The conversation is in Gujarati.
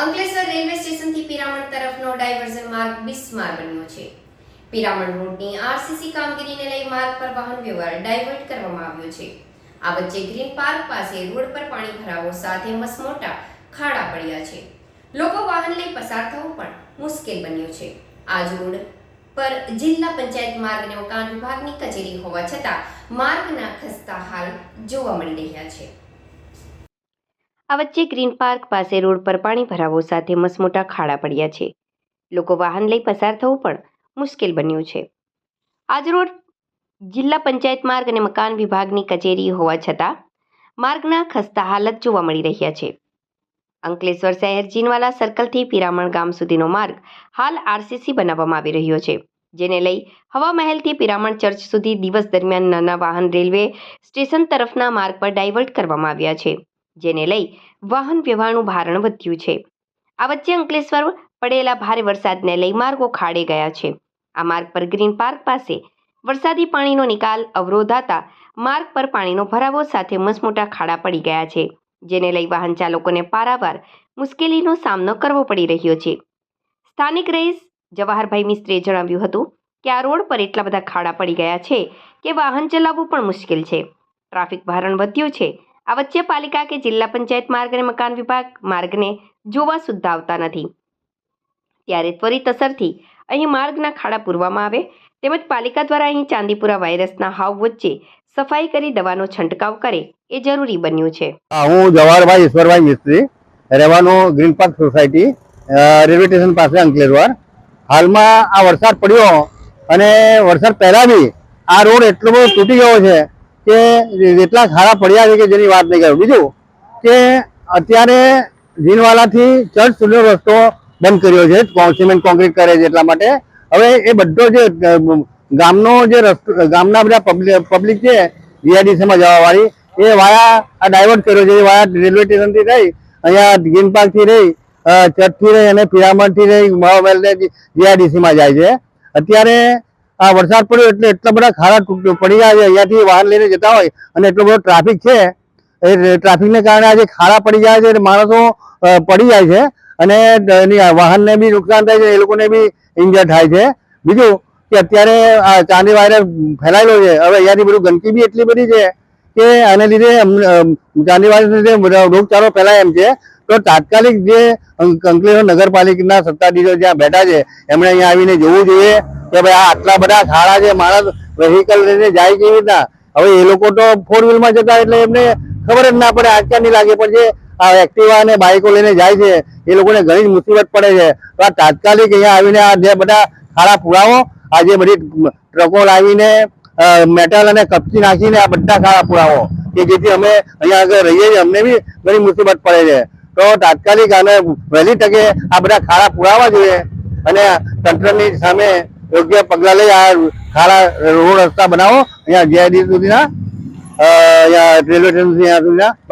અંકલેશ્વર રેલવે સ્ટેશનથી પિરામણ તરફનો ડાયવર્ઝન માર્ગ બિસ્માર બન્યો છે. પિરામણ રોડની આરસીસી કામગીરીને લઈ માર્ગ પર વાહન વ્યવહાર ડાયવર્ટ કરવામાં આવ્યો છે. આ વચ્ચે ગ્રીન પાર્ક પાસે રોડ પર પાણી ભરાવો સાથે મસમોટા ખાડા પડ્યા છે. લોકો વાહન લઈ પસાર થવું પણ મુશ્કેલ બન્યું છે. આજ રોડ પર જિલ્લા પંચાયત માર્ગ અને વિભાગની કચેરી હોવા છતાં માર્ગના ખસ્તા હાલ જોવા મળી રહ્યા છે. આ વચ્ચે ગ્રીન પાર્ક પાસે રોડ પર પાણી ભરાવો સાથે મસમોટા ખાડા પડ્યા છે. લોકો વાહન લઈ પસાર થવું પણ મુશ્કેલ બન્યું છે. આજ રોડ જિલ્લા પંચાયત માર્ગ અને મકાન વિભાગની કચેરી હોવા છતાં માર્ગના ખસ્તા હાલત જોવા મળી રહ્યા છે. અંકલેશ્વર શહેર જીનવાલા સર્કલથી પિરામણ ગામ સુધીનો માર્ગ હાલ આરસીસી બનાવવામાં આવી રહ્યો છે, જેને લઈ હવા મહેલથી પિરામણ ચર્ચ સુધી દિવસ દરમિયાન નાના વાહન રેલવે સ્ટેશન તરફના માર્ગ પર ડાયવર્ટ કરવામાં આવ્યા છે. જેને લઈ વાહન વ્યવહારનું ભારણ વધ્યું છે. આ વચ્ચે અંકલેશ્વર પડેલા ભારે વરસાદને લઈ માર્ગો ખાડે ગયા છે. આ માર્ગ પર ગ્રીન પાર્ક પાસે વરસાદી પાણીનો નિકાલ અવરોધાતા માર્ગ પર પાણીનો ભરાવો સાથે મસમોટા ખાડા પડી ગયા છે, જેને લઈ વાહન ચાલકોને પારાવાર મુશ્કેલીનો સામનો કરવો પડી રહ્યો છે. સ્થાનિક રહીશ જવાહરભાઈ મિસ્ત્રીએ જણાવ્યું હતું કે આ રોડ પર એટલા બધા ખાડા પડી ગયા છે કે વાહન ચલાવવું પણ મુશ્કેલ છે. ટ્રાફિક ભારણ વધ્યું છે આ વચ્ચે પાલિકા કે જિલ્લા પંચાયત માર્ગ અને મકાન વિભાગ માર્ગને જોવા સુદ્ધા આવતા નથી. ત્યારે ત્વરિત અસરથી અહીં માર્ગના ખાડા પૂરવામાં આવે તેમજ પાલિકા દ્વારા અહીં ચાંદીપુરા વાયરસના હાવ વચ્ચે સફાઈ કરી દવાનો છંટકાવ કરે એ જરૂરી બન્યું છે. હું જવાહરભાઈ ઈશ્વરભાઈ મિસ્ત્રી, રહેવાનો green park society railway station પાસે અંકલેશ્વર. હાલમાં આ વરસાદ પડ્યો અને વરસાદ પહેલા બી આ રોડ એટલો બધો તૂટી ગયો છે કે એટલા ખાડા પડ્યા છે કે જેની વાત નહીં કરું બીજું કે અત્યારે જીનવાલાથી ચર્ચ સુધીનો રસ્તો બંધ કર્યો છે સિમેન્ટ કોન્ક્રીટ કરે છે એટલા માટે હવે એ બધો જે ગામનો જે રસ્તો ગામના બધા પબ્લિક પબ્લિક છે જીઆઈડીસીમાં જવા વાળી એ વાયા આ ડાયવર્ટ કર્યો છે એ વાયા રેલવે સ્ટેશનથી રહી અહીંયા ગ્રીન પાર્કથી રહી ચર્ચથી રહી અને પિરામણથી રહી મહાવેલ ને જાય છે અત્યારે આ વરસાદ પડ્યો એટલે એટલા બધા ખાડા પડી ગયા છે. અહીંયાથી વાહન લઈને જતા હોય અને એટલો બધો ટ્રાફિક છે. એ ટ્રાફિકને કારણે આજે ખાડા પડી જાય છે માણસો પડી જાય છે અને વાહનને બી નુકસાન થાય છે. એ લોકોને બી ઇન્જર થાય છે. બીજું કે અત્યારે આ ચાંદી વાયરસ ફેલાયેલો છે. હવે અહીંયાથી બધું ગંદકી બી એટલી બધી છે કે આને લીધે ચાંદી વાયરસ લીધે રોગચાળો ફેલાય એમ છે. તો તાત્કાલિક જે અંક- નગરપાલિકાના સત્તાધીશો જ્યાં બેઠા છે, એમણે અહીંયા આવીને જોવું જોઈએ કે ભાઈ આ આટલા બધા ખાડા છે, માણસ વેહિકલ લઈને જાય કેવી રીતના? હવે એ લોકો તો ફોર વ્હીલમાં જતા એટલે એમને ખબર જ ના પડે આજકાલ નહીં લાગે, પણ જે આ એક્ટિવા અને બાઇકો લઈને જાય છે, એ લોકોને ઘણી જ મુસીબત પડે છે. તો આ તાત્કાલિક અહીંયા આવીને આ જે બધા ખાડા પુરાવો, આ જે બધી ટ્રકો લાવીને મેટલ અને કપચી નાખીને આ બધા ખાડા પુરાવો, કે જેથી અમે અહીંયા આગળ રહીએ છીએ, અમને બી ઘણી મુસીબત પડે છે. તો તાત્કાલિક અને વહેલી તકે આ બધા ખાડા પુરાવા જોઈએ અને તંત્રની સામે યોગ્ય પગલાં લઈ આ ખાડા રોડ રસ્તા બનાવો અહીંયા જીઆઈડી સુધીના અહીંયા રેલવે સ્ટેશન સુધીના.